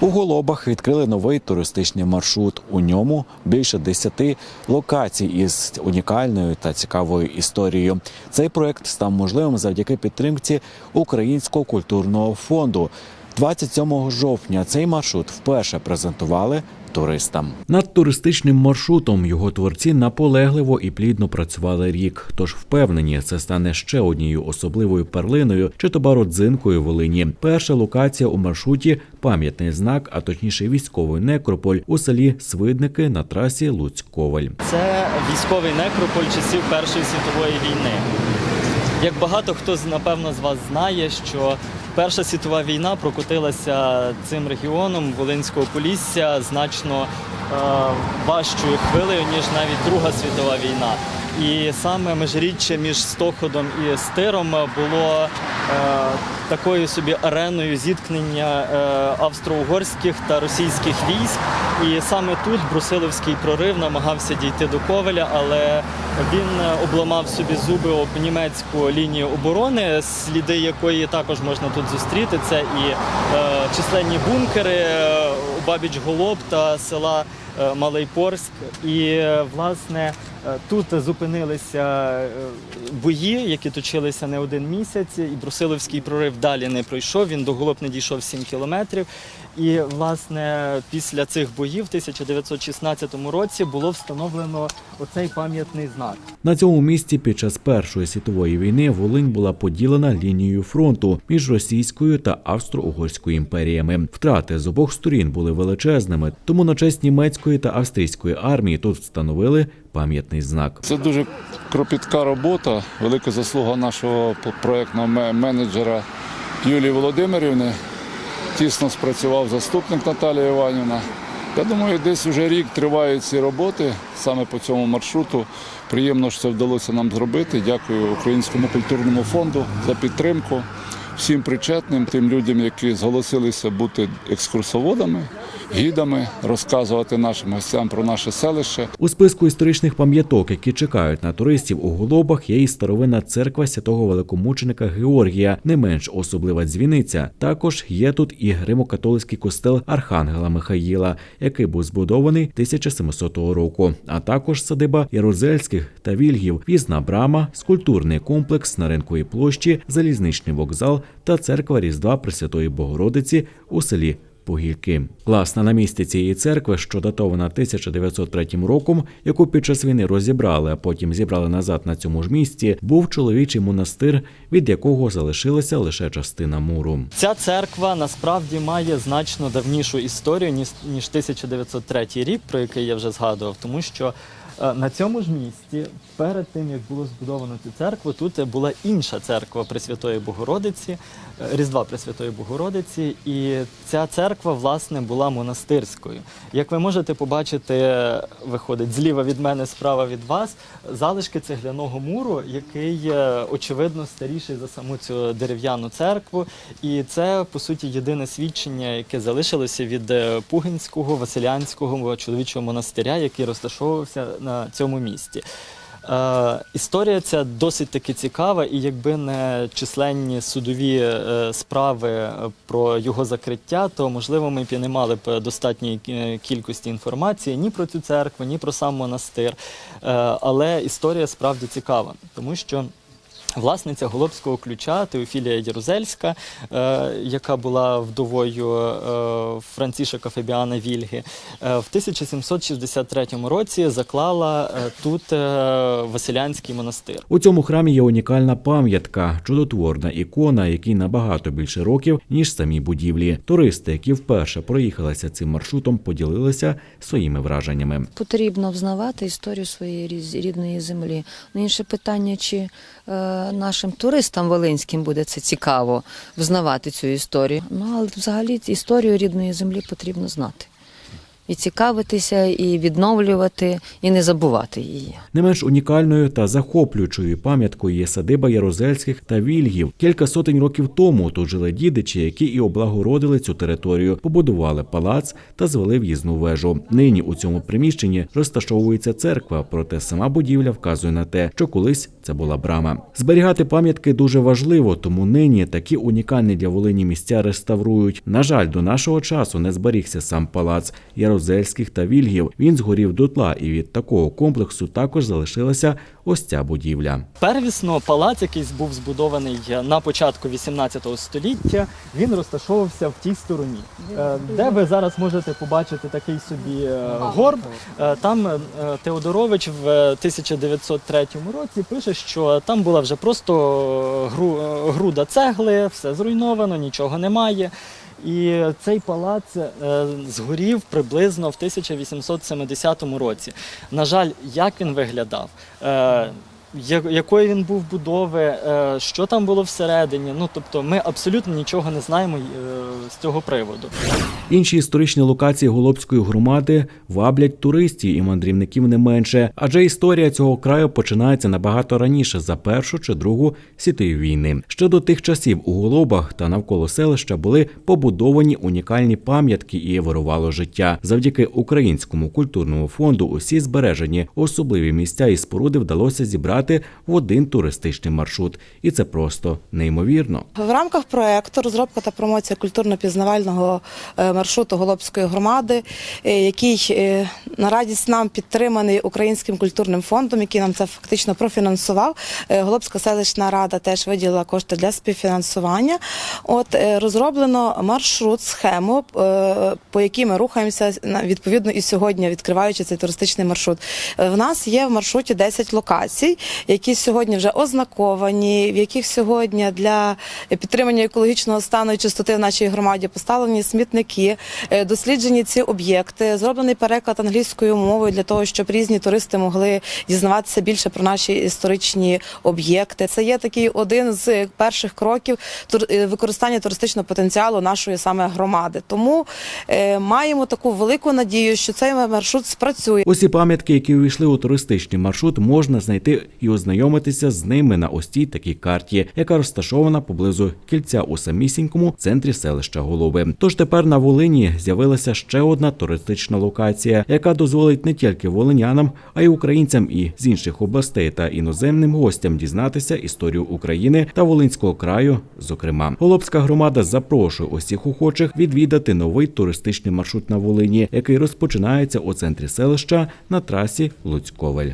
У Голобах відкрили новий туристичний маршрут. У ньому більше десяти локацій із унікальною та цікавою історією. Цей проект став можливим завдяки підтримці Українського культурного фонду. 27 жовтня цей маршрут вперше презентували туристам. Над туристичним маршрутом його творці наполегливо і плідно працювали рік. Тож впевнені, це стане ще однією особливою перлиною чи то родзинкою Волині. Перша локація у маршруті пам'ятний знак, а точніше військовий некрополь у селі Свидники на трасі Луцьк-Коваль. Це військовий некрополь часів Першої світової війни. Як багато хто напевно з вас знає, що Перша світова війна прокотилася цим регіоном Волинського Полісся значно е, важчою хвилею, ніж навіть Друга світова війна. І саме межиріччя між Стоходом і Стиром було е, такою собі ареною зіткнення е, австро-угорських та російських військ. І саме тут Брусиловський прорив намагався дійти до Ковеля, але він обламав собі зуби об німецьку лінію оборони, сліди якої також можна тут зустріти. Це і е, численні бункери е, Бабіч Голоб та села Малий Порськ. І е, власне е, тут зупинилися е, бої, які точилися не один місяць, і Брусиловський прорив далі не пройшов. Він до Голоб не дійшов 7 кілометрів. І власне після цих боїв в 1916 році було встановлено оцей пам'ятний знак. На цьому місці під час Першої світової війни Волинь була поділена лінією фронту між Російською та Австро-Угорською імперіями. Втрати з обох сторін були величезними, тому на честь німецької та австрійської армії тут встановили пам'ятний знак. Це дуже кропітка робота, велика заслуга нашого проєктного менеджера Юлії Володимирівни. Тісно спрацював заступник Наталія Іванівна. Я думаю, десь вже рік тривають ці роботи саме по цьому маршруту. Приємно, що це вдалося нам зробити. Дякую Українському культурному фонду за підтримку. Всім причетним, тим людям, які зголосилися бути екскурсоводами, гідами, розказувати нашим гостям про наше селище. У списку історичних пам'яток, які чекають на туристів у Голобах, є і старовинна церква святого великомученика Георгія, не менш особлива дзвіниця. Також є тут і гримо-католицький костел Архангела Михаїла, який був збудований 1700 року, а також садиба Ярузельських та Вільгів, в'їзна брама, скульптурний комплекс на ринковій площі, залізничний вокзал та церква Різдва Пресвятої Богородиці у селі Погільки. Власне, на місці цієї церкви, що датована 1903 роком, яку під час війни розібрали, а потім зібрали назад на цьому ж місці, був чоловічий монастир, від якого залишилася лише частина муру. Ця церква насправді має значно давнішу історію ніж ніж 1903 рік, про який я вже згадував, тому що на цьому ж місці, перед тим як було збудовано цю церкву, тут була інша церква Пресвятої Богородиці, е, Різдва Пресвятої Богородиці, і ця церква власне була монастирською. Як ви можете побачити, е, виходить зліва від мене, справа від вас, залишки цегляного муру, який е, очевидно старіший за саму цю дерев'яну церкву. І це по суті єдине свідчення, яке залишилося від е, Пугинського Василянського чоловічого монастиря, який розташовувався на цьому місці. Е, історія ця досить таки цікава, і якби не численні судові е, справи е, про його закриття, то можливо ми б і не мали б достатньої кількості інформації ні про цю церкву, ні про сам монастир. Е, але історія справді цікава, тому що. Власниця Голобського ключа Теофілія Єрузельська, е, яка була вдовою е, Францішека Фебіана Вільги, е, в 1763 році заклала е, тут е, Василянський монастир. У цьому храмі є унікальна пам'ятка, чудотворна ікона, якій набагато більше років ніж самі будівлі. Туристи, які вперше проїхалися цим маршрутом, поділилися своїми враженнями. Потрібно взнавати історію своєї рідної землі. Ну, інше питання, чи е, нашим туристам волинським буде це цікаво взнавати цю історію. Ну, але взагалі історію рідної землі потрібно знати. І цікавитися, і відновлювати, і не забувати її. Не менш унікальною та захоплюючою пам'яткою є садиба Ярозельських та Вільгів. Кілька сотень років тому тут жили дідичі, які і облагородили цю територію, побудували палац та звели в'їзну вежу. Нині у цьому приміщенні розташовується церква, проте сама будівля вказує на те, що колись це була брама. Зберігати пам'ятки дуже важливо, тому нині такі унікальні для Волині місця реставрують. На жаль, до нашого часу не зберігся сам палац Ярозельських та Вільгів. Він згорів дотла, і від такого комплексу також залишилася ось ця будівля. Первісно палац, який був збудований на початку 18 століття, він розташовувався в тій стороні, Е, де ви зараз можете побачити такий собі е, горб. Е, Там е, Теодорович в 1903 році пише, що там була вже просто е, груда цегли, все зруйновано, нічого немає. І цей палац е, згорів приблизно в 1870 році. На жаль, як він виглядав, е, якої він був будови, е, що там було всередині. Ну тобто, ми абсолютно нічого не знаємо е, з цього приводу. Інші історичні локації Голобської громади ваблять туристів і мандрівників не менше, адже історія цього краю починається набагато раніше за першу чи другу світові війни. Ще до тих часів у Голобах та навколо селища були побудовані унікальні пам'ятки і вирувало життя. Завдяки українському культурному фонду усі збережені особливі місця і споруди вдалося зібрати в один туристичний маршрут, і це просто неймовірно. В рамках проекту розробка та промоція культурно-пізнавального е, маршруту Голобської громади, е, який е, на радість нам підтриманий Українським культурним фондом, який нам це фактично профінансував. Голобська селищна рада теж виділила кошти для співфінансування. От розроблено маршрут, схему, по якій ми рухаємося відповідно і сьогодні, відкриваючи цей туристичний маршрут. В нас є в маршруті 10 локацій, які сьогодні вже ознаковані, в яких сьогодні для підтримання екологічного стану і чистоти в нашій громаді поставлені смітники, е, досліджені ці об'єкти, зроблений переклад англійською мовою для того, щоб різні туристи могли дізнаватися більше про наші історичні об'єкти. Це є такий один з перших кроків е, використання туристичного потенціалу нашої саме громади. Тому е, маємо таку велику надію, що цей маршрут спрацює. Усі пам'ятки, які увійшли у туристичний маршрут, можна знайти і ознайомитися з ними на ось цій такій карті, яка розташована поблизу кільця у самісінькому центрі селища Голуби. Тож тепер на Волині з'явилася ще одна туристична локація, яка дозволить не тільки волинянам, а й українцям і з інших областей та іноземним гостям дізнатися історію України та Волинського краю. Зокрема, Голобська громада запрошує усіх охочих відвідати новий туристичний маршрут на Волині, який розпочинається у центрі селища на трасі Луцьковель.